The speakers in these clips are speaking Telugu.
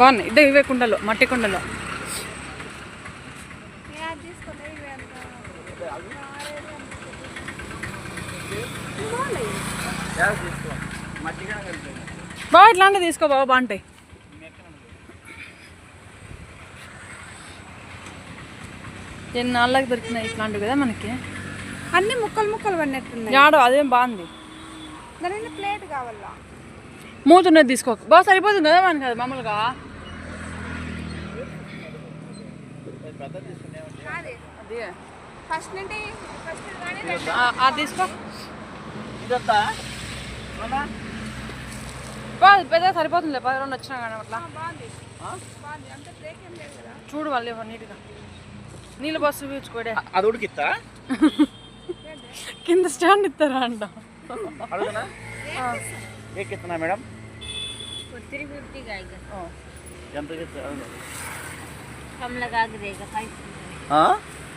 బాగున్నాయి. ఇదే ఇవే కుండలు మట్టి కుండలు. బాగా ఇట్లాంటివి తీసుకో బాగా బాగుంటాయి. ఎన్నాళ్ళకి దొరికినాయి ఇట్లాంటివి కదా మనకి? అన్ని ముక్కలు ముక్కలు పడినట్టున్నాయి. యాడో అదేం బాగుంది. ప్లేట్ కావాలా? మూతున్నది తీసుకో. బాగా సరిపోతుంది కదా మనకి అది మామూలుగా? అదే. తీసుకో. ఇదంతా బా అది పెద్దగా సరిపోతుంది పది రెండు వచ్చినా కానీ అట్లా. బాగుంది. బాగుంది. అంత బ్రేక్ ఏం లేదు కదా. చూడు వాళ్ళు నీట్గా. నీళ్ళు బస్సు పీల్చుకోడే అది ఉడికిత్తా కింద స్టాండ్ ఇస్తారా అంట. ఎక్కిస్తున్నా మేడం? త్రీ ఫిఫ్టీకి ಆಯ್ತು ఎంతకి కమ్ లగా దేగా ఫైవ్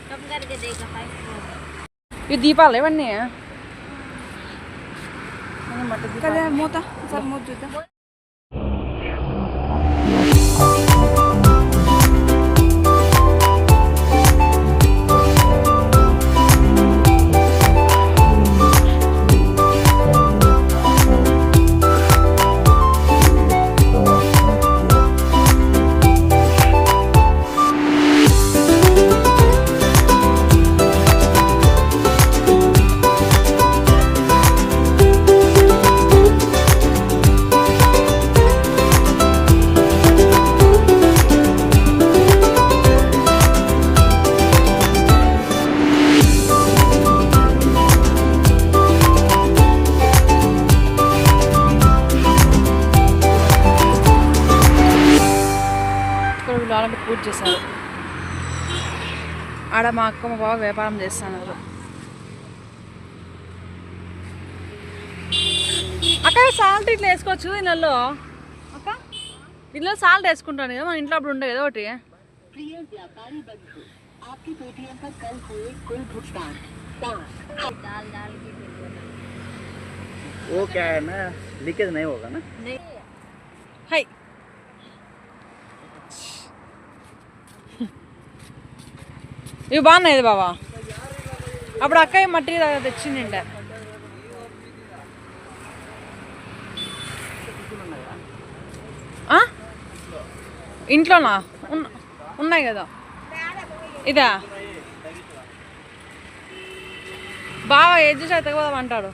కమ్ కర్కే దేగా ఫైవ్ ఇవి దీపాలు ఇవన్నీ మూత సార్ మూత చూద్దాం వచ్చేసారు ఆడ మా అక్క మా బావ వ్యాపారం చేస్తున్నారు. అక్క సాల్ట్ ఇట్లా వేసుకోవచ్చు దీనిలో అక్క ఇళ్ళలో సాల్ట్ వేసుకుంటాను కదా మన ఇంట్లో అప్పుడు ఉండే కదా ఒకటి. ఓకే లీకేజ్ హై. ఇవి బాగున్నాయి బావా. అప్పుడు అక్కయ్య మట్టి తెచ్చింది ఇంట్లోనా? ఉన్న- ఉన్నాయి కదా. ఇదా? బాగా ఏజ్ చేసి అంటాడు?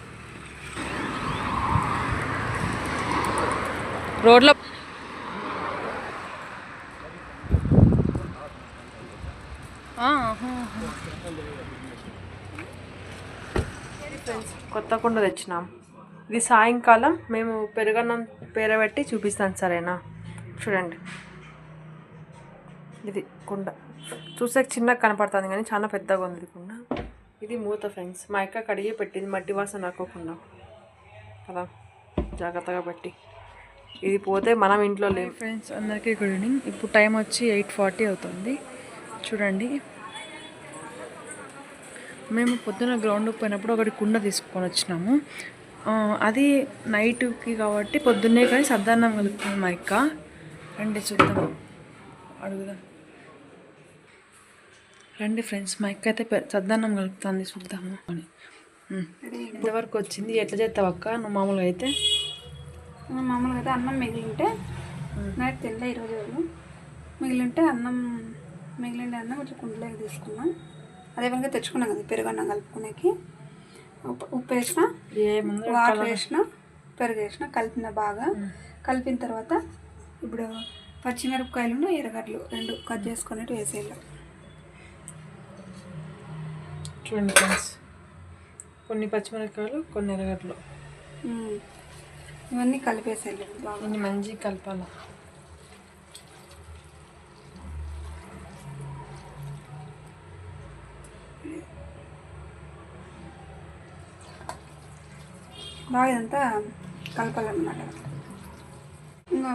రోడ్లో కొత్త కుండ తెచ్చినాం. ఇది సాయంకాలం మేము పెరుగన్నం పేరబెట్టి చూపిస్తాను సరేనా? చూడండి. ఇది కుండ. చూసే చిన్నగా కనపడుతుంది కానీ చాలా పెద్దగా ఉంది ఇది కుండ. ఇది మూత ఫ్రెండ్స్. మా అక్క కడిగి పెట్టింది మట్టి వాసన రాకోకుండా కదా? జాగ్రత్తగా పెట్టి. ఇది పోతే మనం ఇంట్లో లేదు ఫ్రెండ్స్ అందరికీ గుడ్ ఈవినింగ్. ఇప్పుడు టైం వచ్చి ఎయిట్ ఫార్టీ అవుతుంది. చూడండి. మేము పొద్దున గ్రౌండ్ పోయినప్పుడు ఒకటి కుండ తీసుకొని వచ్చినాము. అది నైట్కి కాబట్టి పొద్దున్నే కానీ సద్దన్నం కలుపుతుంది మా అక్క. రండి చూద్దాం. అడుగుదాం. రండి ఫ్రెండ్స్ మా అక్క అయితే సద్దన్నం కలుపుతుంది చూద్దాము. అని. ఇంతవరకు వచ్చింది? ఎట్లా చేస్తావు అక్క? నువ్వు మామూలుగా అయితే? మామూలుగా అయితే అన్నం మిగిలింటే నైట్ తినలే ఈరోజు. మిగిలింటే అన్నం మిగిలిండే అన్నం కొంచెం కుండలోకి తీసుకున్నాం. అదే విధంగా తెచ్చుకున్నాం కదా పెరుగు అన్నం కలుపుకునేకి. ఉప్పు ఉప్పు వేసిన వాటర్ వేసిన పెరుగు వేసిన కలిపిన బాగా. కలిపిన తర్వాత ఇప్పుడు పచ్చిమిరపకాయలు ఎర్రగడ్డలు రెండు కట్ చేసుకునేట్టు వేసేయాలి. చూడండి ఫ్రెండ్స్ కొన్ని పచ్చిమిరపకాయలు కొన్ని ఎర్రగడ్డలు. ఉమ్. ఇవన్నీ కలిపేసేయాలి బాగా. మంచిగా కలపాలి. బాగా ఇదంతా కలపాలన్నమాట. ఇంకా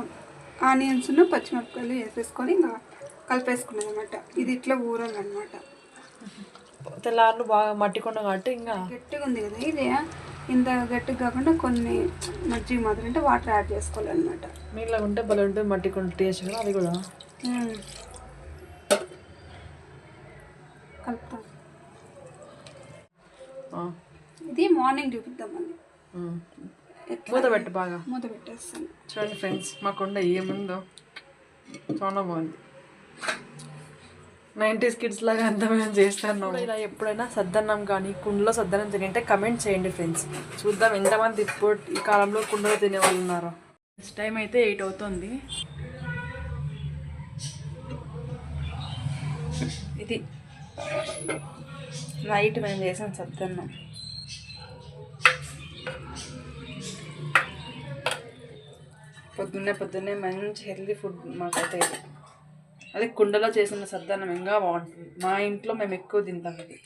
ఆనియన్స్ పచ్చిమిరపకాయలు వేసేసుకొని ఇంకా కలిపేసుకున్నది అనమాట ఇది ఇట్లా ఊరాలన్నమాట. తెల్లారులు బాగా మట్టి కొండ కాబట్టి ఇంకా గట్టిగా ఉంది కదా ఇది. ఇంత గట్టిగా కాకుండా కొన్ని మజ్జిగ మాత్రం అంటే వాటర్ యాడ్ చేసుకోవాలన్నమాట. నీళ్ళ ఉంటే భలే ఉంటుంది మట్టి కొంటే టేస్ట్ కదా అది కూడా. కలుపుతాం. ఇది మార్నింగ్ చూపిద్దామని ఉమ్. మూత పెట్టు బాగా. మూత పెట్టేస్తాను. చూడండి ఫ్రెండ్స్ మా కొండ ఏముందో చాలా బాగుంది. నైంటీస్ కిడ్స్ లాగా అంతా మేము చేస్తున్నాం ఇలా ఎప్పుడైనా సద్దన్నం కానీ కుండలో సద్దన్నం తింటే కమెంట్ చేయండి ఫ్రెండ్స్. చూద్దాం ఎంతమంది ఇప్పుడు ఈ కాలంలో కుండలో తినే వాళ్ళు ఉన్నారో టైం అయితే ఎయిట్ అవుతుంది. ఇది. నైట్ మేము చేసాం సద్దన్నం. పొద్దున్నే పొద్దున్నే మంచి హెల్తీ ఫుడ్ మాకైతే ఇది. అదే కుండలో చేసిన సద్దన్నం ఇంకా బాగుంటుంది. మా ఇంట్లో మేము ఎక్కువ తింటాం ఇది.